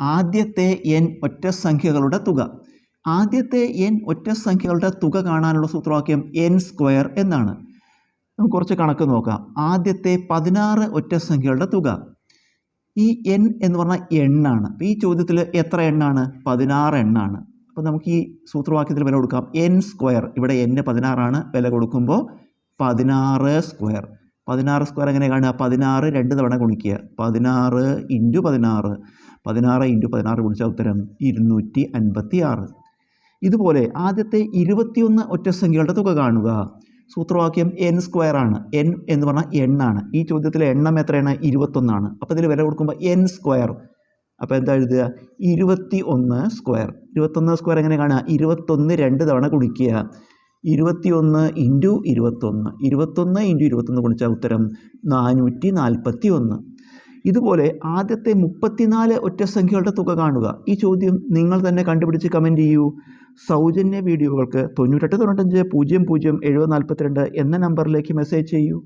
ആദ്യത്തെ എൻ ഒറ്റ സംഖ്യകളുടെ തുക. ആദ്യത്തെ എൻ ഒറ്റ സംഖ്യകളുടെ തുക കാണാനുള്ള സൂത്രവാക്യം എൻ സ്ക്വയർ എന്നാണ്. നമുക്ക് കുറച്ച് കണക്ക് നോക്കാം. ആദ്യത്തെ പതിനാറ് ഒറ്റ സംഖ്യകളുടെ തുക. ഈ എൻ എന്ന് പറഞ്ഞാൽ എണ്ണാണ് അപ്പോൾ ഈ ചോദ്യത്തിൽ എത്ര എണ്ണാണ് പതിനാറ് എണ്ണാണ് അപ്പോൾ നമുക്ക് ഈ സൂത്രവാക്യത്തിൽ വില കൊടുക്കാം. N square. ഇവിടെ എൻ പതിനാറാണ്. വില കൊടുക്കുമ്പോൾ പതിനാറ് സ്ക്വയർ. പതിനാറ് സ്ക്വയർ എങ്ങനെ കാണുക? പതിനാറ് രണ്ട് തവണ ഗുണിക്കുക. പതിനാറ് ഇന്റു പതിനാറ്. പതിനാറ് ഇന്റു പതിനാറ് ഗുണിച്ച ഉത്തരം ഇരുന്നൂറ്റി അൻപത്തി ആറ് ഇതുപോലെ ആദ്യത്തെ ഇരുപത്തിയൊന്ന് ഒറ്റ സംഖ്യകളുടെ തുക കാണുക. സൂത്രവാക്യം എൻ സ്ക്വയർ ആണ്. എൻ എന്ന് പറഞ്ഞാൽ എണ്ണാണ് ഈ ചോദ്യത്തിലെ എണ്ണം എത്രയാണ്? ഇരുപത്തൊന്നാണ്. അപ്പോൾ ഇതിൽ വില കൊടുക്കുമ്പോൾ എൻ സ്ക്വയർ അപ്പോൾ എന്താ എഴുതുക? ഇരുപത്തി ഒന്ന് സ്ക്വയർ ഇരുപത്തൊന്ന് സ്ക്വയർ എങ്ങനെ കാണുക? ഇരുപത്തൊന്ന് രണ്ട് തവണ ഗുണിക്കുക. ഇരുപത്തിയൊന്ന് ഇന്റു ഇരുപത്തൊന്ന്. ഇരുപത്തൊന്ന് ഇന്റു ഇരുപത്തൊന്ന് ഗുണിച്ചാൽ ഉത്തരം നാനൂറ്റി നാൽപ്പത്തി ഒന്ന് ഇതുപോലെ ആദ്യത്തെ മുപ്പത്തിനാല് ഒറ്റ സംഖ്യകളുടെ തുക കാണുക. ഈ ചോദ്യം നിങ്ങൾ തന്നെ കണ്ടുപിടിച്ച് കമന്റ് ചെയ്യൂ. സൗജന്യ വീഡിയോകൾക്ക് തൊണ്ണൂറ്റെട്ട് തൊണ്ണൂറ്റഞ്ച് പൂജ്യം പൂജ്യം എഴുപത് നാൽപ്പത്തിരണ്ട് എന്ന നമ്പറിലേക്ക് മെസ്സേജ് ചെയ്യൂ.